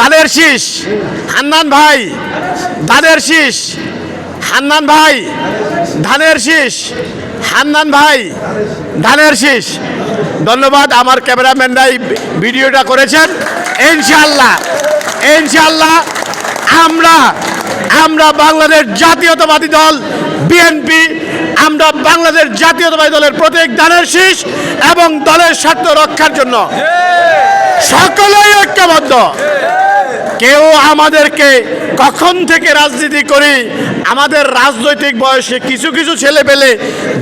দাদের শীষ হান্নান ভাই দাদের শীষ হান্নান ভাই ধানের শীষ হান্নান ভাই ধানের শীষ। ধন্যবাদ আমার ক্যামেরাম্যানরাই ভিডিওটা করেছেন। ইনশাল্লাহ ইনশাল্লাহ আমরা আমরা বাংলাদেশ জাতীয়তাবাদী দল বিএনপি আমরা বাংলাদেশ জাতীয়তাবাদী দলের প্রতীক ধানের শীষ এবং দলের স্বার্থ রক্ষার জন্য। সকলেই ঐক্যবদ্ধ। কেউ আমাদেরকে কখন থেকে রাজনীতি করি? আমাদের রাজনৈতিক বয়সে কিছু কিছু ছেলে পেলে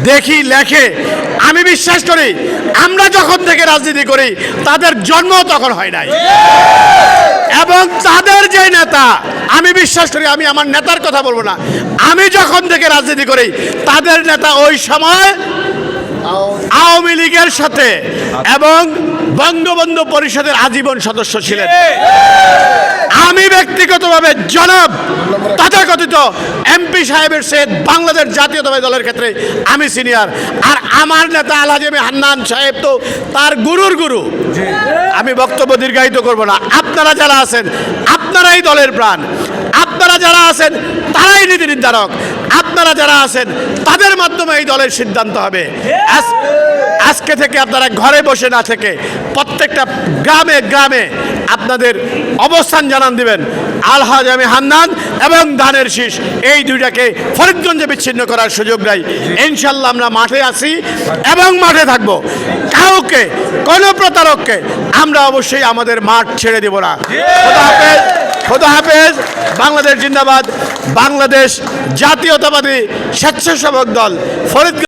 দেখি, লেখে। আমি বিশ্বাস করি, আমরা যখন থেকে রাজনীতি করি, তাদের জন্ম তখন হয় নাই। এবং তাদের যে নেতা, আমি বিশ্বাস করি, আমি আমার নেতার কথা বলব না। আমি যখন থেকে রাজনীতি করি, তাদের নেতা ওই সময় আওয়ামী লীগের সাথে এবং বঙ্গবন্ধু পরিষদের আজীবন সদস্য ছিলেন। আমি ব্যক্তিগতভাবে জনাব তথাকথিত এমপি সাহেবের সে বাংলাদেশ জাতীয়তাবাদী দলের ক্ষেত্রে আমি সিনিয়র। আর আমার নেতা আলহাজি আমি হান্নান সাহেব তো তার গুরুর গুরু। আমি বক্তব্য দীর্ঘায়িত করব না। আপনারা যারা আছেন, আপনারাই দলের প্রাণ। আছেন তারাই নীতি নির্ধারক। আপনারা যারা আছেন তাদের মাধ্যমে এই দলের সিদ্ধান্ত হবে। আজকে থেকে আপনারা ঘরে বসে না থেকে প্রত্যেকটা গ্রামে গ্রামে আপনাদের অবস্থান জানান দিবেন। আলহাজ আমি হান্নান এবং ধানের শীষ। এই দুইটাকে ফরিদগঞ্জে বিচ্ছিন্ন করার সুযোগ নাই। ইনশাল্লাহ আমরা মাঠে আছি এবং মাঠে থাকব। কাউকে কোনো প্রতারককে আমরা অবশ্যই আমাদের মাঠ ছেড়ে দেব না। খোদা হাফেজ বাংলাদেশ জিন্দাবাদ বাংলাদেশ জাতীয়তাবাদী স্বেচ্ছাসেবক দল ফরিদ